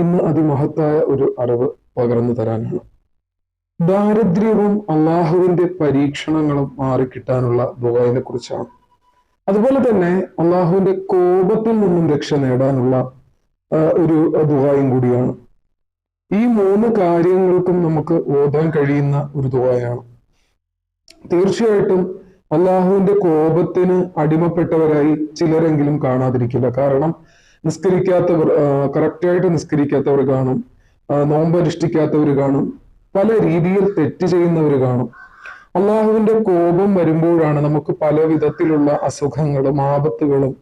ഇന്ന് അതിമഹത്തായ ഒരു അറിവ് പകർന്നു തരാനാണ്. ദാരിദ്ര്യവും അള്ളാഹുവിന്റെ പരീക്ഷണങ്ങളും മാറിക്കിട്ടാനുള്ള ദുബായിനെ കുറിച്ചാണ്. അതുപോലെ തന്നെ അള്ളാഹുവിന്റെ കോപത്തിൽ നിന്നും രക്ഷ നേടാനുള്ള ഒരു ദുബായും കൂടിയാണ്. ഈ മൂന്ന് കാര്യങ്ങൾക്കും നമുക്ക് ഓതാൻ കഴിയുന്ന ഒരു ദുബായാണ് തീർച്ചയായിട്ടും അള്ളാഹുവിന്റെ കോപത്തിന് അടിമപ്പെട്ടവരായി ചിലരെങ്കിലും കാണാതിരിക്കില്ല. കാരണം നിസ്കരിക്കാത്തവർ കറക്റ്റായിട്ട് നിസ്കരിക്കാത്തവർ കാണും ആ, നോമ്പ് അനുഷ്ഠിക്കാത്തവർ കാണും പല രീതിയിൽ തെറ്റ് ചെയ്യുന്നവർ കാണും. അള്ളാഹുവിന്റെ കോപം വരുമ്പോഴാണ് നമുക്ക് പല വിധത്തിലുള്ള അസുഖങ്ങളും ആപത്തുകളും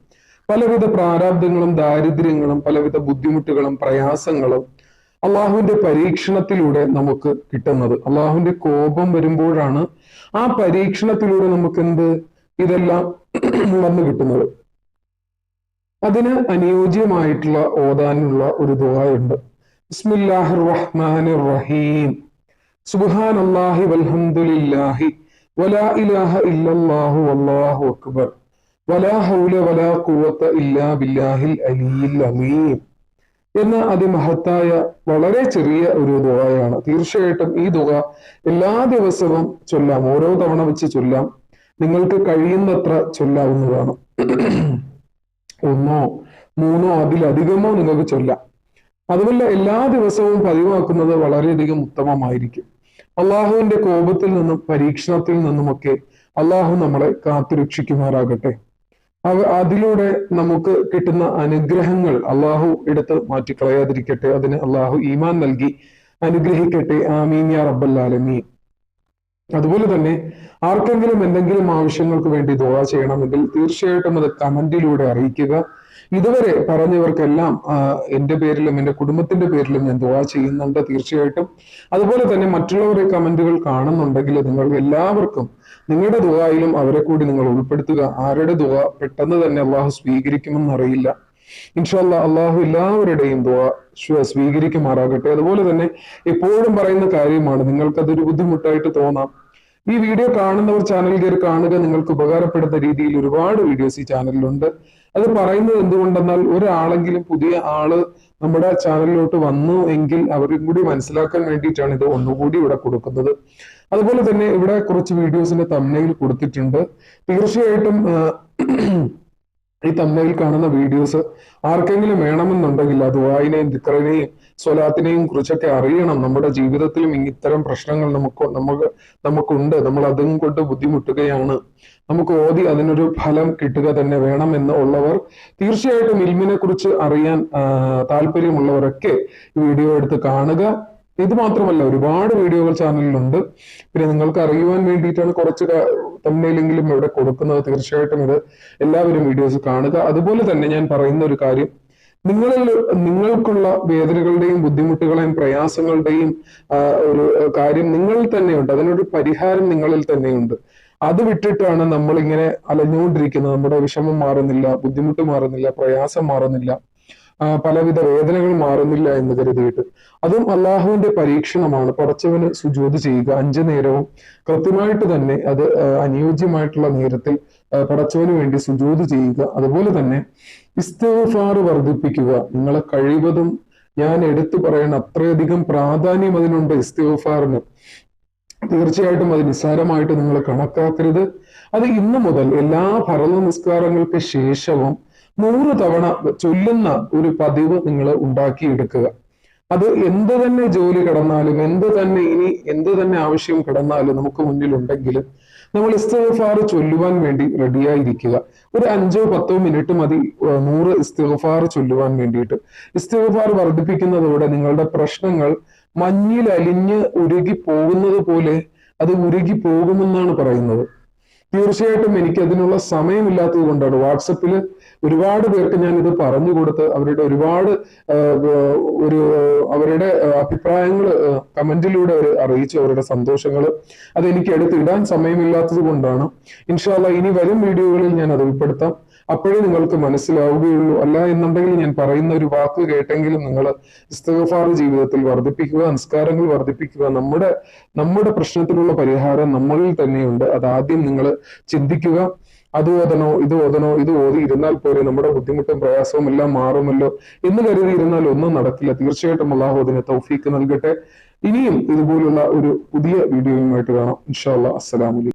പലവിധ പ്രാരാബ്ദങ്ങളും ദാരിദ്ര്യങ്ങളും പലവിധ ബുദ്ധിമുട്ടുകളും പ്രയാസങ്ങളും അള്ളാഹുവിന്റെ പരീക്ഷണത്തിലൂടെ നമുക്ക് കിട്ടുന്നത്. അള്ളാഹുവിന്റെ കോപം വരുമ്പോഴാണ് ആ പരീക്ഷണത്തിലൂടെ നമുക്ക് എന്ത് ഇതെല്ലാം വന്നു കിട്ടുന്നത്. അതിന് അനുയോജ്യമായിട്ടുള്ള ഓതാനുള്ള ഒരു ദുആയുണ്ട്. ബിസ്മില്ലാഹിർ റഹ്മാനിർ റഹീം സുബ്ഹാനല്ലാഹി വൽഹംദുലില്ലാഹി വലാ ഇലാഹ ഇല്ലല്ലാഹു വല്ലാഹു അക്ബർ. വലാ ഹൗല വലാ ഖുവത ഇല്ലാ ബില്ലാഹിൽ അലിയിൽ അമീം എന്ന അതിമഹത്തായ വളരെ ചെറിയ ഒരു ദുആയാണ്. തീർച്ചയായിട്ടും ഈ ദുആ എല്ലാ ദിവസവും ചൊല്ലാം ഓരോ തവണ വെച്ച് ചൊല്ലാം നിങ്ങൾക്ക് കഴിയുന്നത്ര ചൊല്ലാവുന്നതാണ്. ഒന്നോ മൂന്നോ അതിലധികമോ നിങ്ങൾക്ക് ചൊല്ലാം. അതുമല്ല എല്ലാ ദിവസവും പതിവാക്കുന്നത് വളരെയധികം ഉത്തമമായിരിക്കും. അള്ളാഹുവിന്റെ കോപത്തിൽ നിന്നും പരീക്ഷണത്തിൽ നിന്നുമൊക്കെ അള്ളാഹു നമ്മളെ കാത്തുരക്ഷിക്കുമാറാകട്ടെ. അതിലൂടെ നമുക്ക് കിട്ടുന്ന അനുഗ്രഹങ്ങൾ അള്ളാഹു എടുത്ത് മാറ്റിക്കളയാതിരിക്കട്ടെ അതിന് അള്ളാഹു ഈമാൻ നൽകി അനുഗ്രഹിക്കട്ടെ. ആമീൻ യാ റബ്ബല്ലാലമീൻ അതുപോലെ തന്നെ ആർക്കെങ്കിലും എന്തെങ്കിലും ആവശ്യങ്ങൾക്ക് വേണ്ടി ദുവാ ചെയ്യണമെങ്കിൽ തീർച്ചയായിട്ടും അത് കമന്റിലൂടെ അറിയിക്കുക. ഇതുവരെ പറഞ്ഞവർക്കെല്ലാം എന്റെ പേരിലും എന്റെ കുടുംബത്തിന്റെ പേരിലും ഞാൻ ദുവാ ചെയ്യുന്നുണ്ട് തീർച്ചയായിട്ടും. അതുപോലെ തന്നെ മറ്റുള്ളവരെ കമന്റുകൾ കാണുന്നുണ്ടെങ്കിൽ നിങ്ങൾ എല്ലാവർക്കും നിങ്ങളുടെ ദുവായിലും അവരെ കൂടി നിങ്ങൾ ഉൾപ്പെടുത്തുക. ആരുടെ ദുവ പെട്ടെന്ന് തന്നെ അള്ളാഹു സ്വീകരിക്കുമെന്ന് അറിയില്ല. ഇൻഷാല്ല അള്ളാഹു എല്ലാവരുടെയും ദുആ സ്വ- സ്വീകരിക്കുമാറാകട്ടെ. അതുപോലെ തന്നെ എപ്പോഴും പറയുന്ന കാര്യമാണ് നിങ്ങൾക്കതൊരു ബുദ്ധിമുട്ടായിട്ട് തോന്നാം. ഈ വീഡിയോ കാണുന്നവർ ചാനൽ കയറി കാണുക. നിങ്ങൾക്ക് ഉപകാരപ്പെടുന്ന രീതിയിൽ ഒരുപാട് വീഡിയോസ് ഈ ചാനലിലുണ്ട് അത് പറയുന്നത് എന്തുകൊണ്ടെന്നാൽ ഒരാളെങ്കിലും പുതിയ ആൾ നമ്മുടെ ചാനലിലോട്ട് വന്നു എങ്കിൽ അവരും കൂടി മനസ്സിലാക്കാൻ വേണ്ടിയിട്ടാണ് ഇത് ഒന്നുകൂടി ഇവിടെ കൊടുക്കുന്നത്. അതുപോലെ തന്നെ ഇവിടെ കുറച്ച് വീഡിയോസിന്റെ തമ്മിൽ കൊടുത്തിട്ടുണ്ട്. തീർച്ചയായിട്ടും ഈ തമ്മയിൽ കാണുന്ന വീഡിയോസ് ആർക്കെങ്കിലും വേണമെന്നുണ്ടെങ്കിൽ അത് വായനയും ദിക്കറിനെയും സ്വലാത്തിനെയും കുറിച്ചൊക്കെ അറിയണം. നമ്മുടെ ജീവിതത്തിലും ഇത്തരം പ്രശ്നങ്ങൾ നമുക്ക് നമുക്ക് നമുക്കുണ്ട്. നമ്മൾ അതും കൊണ്ട് ബുദ്ധിമുട്ടുകയാണ്. നമുക്ക് ഓതി അതിനൊരു ഫലം കിട്ടുക തന്നെ വേണം എന്ന് ഉള്ളവർ തീർച്ചയായിട്ടും ഇൽമിനെ കുറിച്ച് അറിയാൻ താല്പര്യമുള്ളവരൊക്കെ വീഡിയോ എടുത്ത് കാണുക. ഇത് മാത്രമല്ല ഒരുപാട് വീഡിയോകൾ ചാനലിലുണ്ട്. പിന്നെ നിങ്ങൾക്ക് അറിയുവാൻ വേണ്ടിയിട്ടാണ് കുറച്ച് തമ്മിലെങ്കിലും ഇവിടെ കൊടുക്കുന്നത്. തീർച്ചയായിട്ടും ഇത് എല്ലാവരും വീഡിയോസ് കാണുക. അതുപോലെ തന്നെ ഞാൻ പറയുന്ന ഒരു കാര്യം. നിങ്ങളിൽ നിങ്ങൾക്കുള്ള വേദനകളുടെയും ബുദ്ധിമുട്ടുകളെയും പ്രയാസങ്ങളുടെയും ഒരു കാര്യം നിങ്ങളിൽ തന്നെയുണ്ട്. അതിനൊരു പരിഹാരം നിങ്ങളിൽ തന്നെയുണ്ട്. അത് വിട്ടിട്ടാണ് നമ്മൾ ഇങ്ങനെ അലഞ്ഞുകൊണ്ടിരിക്കുന്നത്. നമ്മുടെ വിഷമം മാറുന്നില്ല ബുദ്ധിമുട്ട് മാറുന്നില്ല പ്രയാസം മാറുന്നില്ല. പലവിധ വേദനകൾ മാറുന്നില്ല എന്ന് കരുതിയിട്ട്. അതും അള്ളാഹുവിന്റെ പരീക്ഷണമാണ്. പടച്ചവന് സുജൂത് ചെയ്യുക. അഞ്ചു നേരവും കൃത്യമായിട്ട് തന്നെ അത് അനുയോജ്യമായിട്ടുള്ള നേരത്തിൽ പടച്ചവന് വേണ്ടി സുജൂത് ചെയ്യുക. അതുപോലെ തന്നെ ഇസ്തിഗ്ഫാർ വർദ്ധിപ്പിക്കുക. നിങ്ങളെ കഴിവതും ഞാൻ എടുത്തു പറയുന്ന അത്രയധികം പ്രാധാന്യം അതിനുണ്ട് ഇസ്തഫാറിന് തീർച്ചയായിട്ടും അത് നിസ്സാരമായിട്ട് നിങ്ങൾ കണക്കാക്കരുത്. അത് ഇന്നു മുതൽ എല്ലാ ഭരണ നിസ്കാരങ്ങൾക്ക് ശേഷവും നൂറ് തവണ ചൊല്ലുന്ന ഒരു പതിവ് നിങ്ങൾ ഉണ്ടാക്കിയെടുക്കുക. അത് എന്ത് തന്നെ ജോലി കടന്നാലും എന്ത് തന്നെ ഇനി എന്ത് തന്നെ ആവശ്യം കടന്നാലും നമുക്ക് മുന്നിലുണ്ടെങ്കിലും നമ്മൾ ഇസ്തിഗ്ഫാർ ചൊല്ലുവാൻ വേണ്ടി റെഡിയായിരിക്കുക. ഒരു അഞ്ചോ പത്തോ മിനിറ്റ് മതി നൂറ് ഇസ്തിഗ്ഫാർ ചൊല്ലുവാൻ വേണ്ടിയിട്ട്. ഇസ്തിഗ്ഫാർ വർദ്ധിപ്പിക്കുന്നതോടെ നിങ്ങളുടെ പ്രശ്നങ്ങൾ മഞ്ഞിൽ അലിഞ്ഞ് ഉരുകി പോകുന്നത് പോലെ അത് ഉരുകി പോകുമെന്നാണ് പറയുന്നത്. തീർച്ചയായിട്ടും എനിക്ക് അതിനുള്ള സമയമില്ലാത്തത് കൊണ്ടാണ്. വാട്സപ്പിൽ ഒരുപാട് പേർക്ക് ഞാൻ ഇത് പറഞ്ഞു കൊടുത്ത് അവരുടെ ഒരുപാട് ഒരു അവരുടെ അഭിപ്രായങ്ങൾ കമന്റിലൂടെ അവർ അറിയിച്ചു അവരുടെ സന്തോഷങ്ങൾ അത് എനിക്ക് എടുത്ത് ഇടാൻ സമയമില്ലാത്തത് കൊണ്ടാണ്. ഇൻഷാല്ല ഇനി വരും വീഡിയോകളിൽ ഞാൻ അത് ഉൾപ്പെടുത്താം. അപ്പോഴേ നിങ്ങൾക്ക് മനസ്സിലാവുകയുള്ളൂ. അല്ല എന്നുണ്ടെങ്കിൽ ഞാൻ പറയുന്ന ഒരു വാക്ക് കേട്ടെങ്കിലും നിങ്ങൾ ഇസ്തഗഫാർ ജീവിതത്തിൽ വർദ്ധിപ്പിക്കുക സംസ്കാരങ്ങൾ വർദ്ധിപ്പിക്കുക. നമ്മുടെ നമ്മുടെ പ്രശ്നത്തിനുള്ള പരിഹാരം നമ്മളിൽ തന്നെയുണ്ട്. അത് ആദ്യം നിങ്ങൾ ചിന്തിക്കുക. അത് ഓതണോ ഇത് ഓതണോ ഇത് ഓതി ഇരുന്നാൽ പോലെ നമ്മുടെ ബുദ്ധിമുട്ടും പ്രയാസവും എല്ലാം മാറുമല്ലോ എന്ന് കരുതി ഇരുന്നാൽ ഒന്നും നടക്കില്ല. തീർച്ചയായിട്ടും അള്ളാഹു അതിന് തൗഫീക്ക് നൽകട്ടെ. ഇനിയും ഇതുപോലുള്ള ഒരു പുതിയ വീഡിയോയുമായിട്ട് കാണാം. ഇൻഷാ അല്ലാ അസ്സലാമു അലൈക്കും.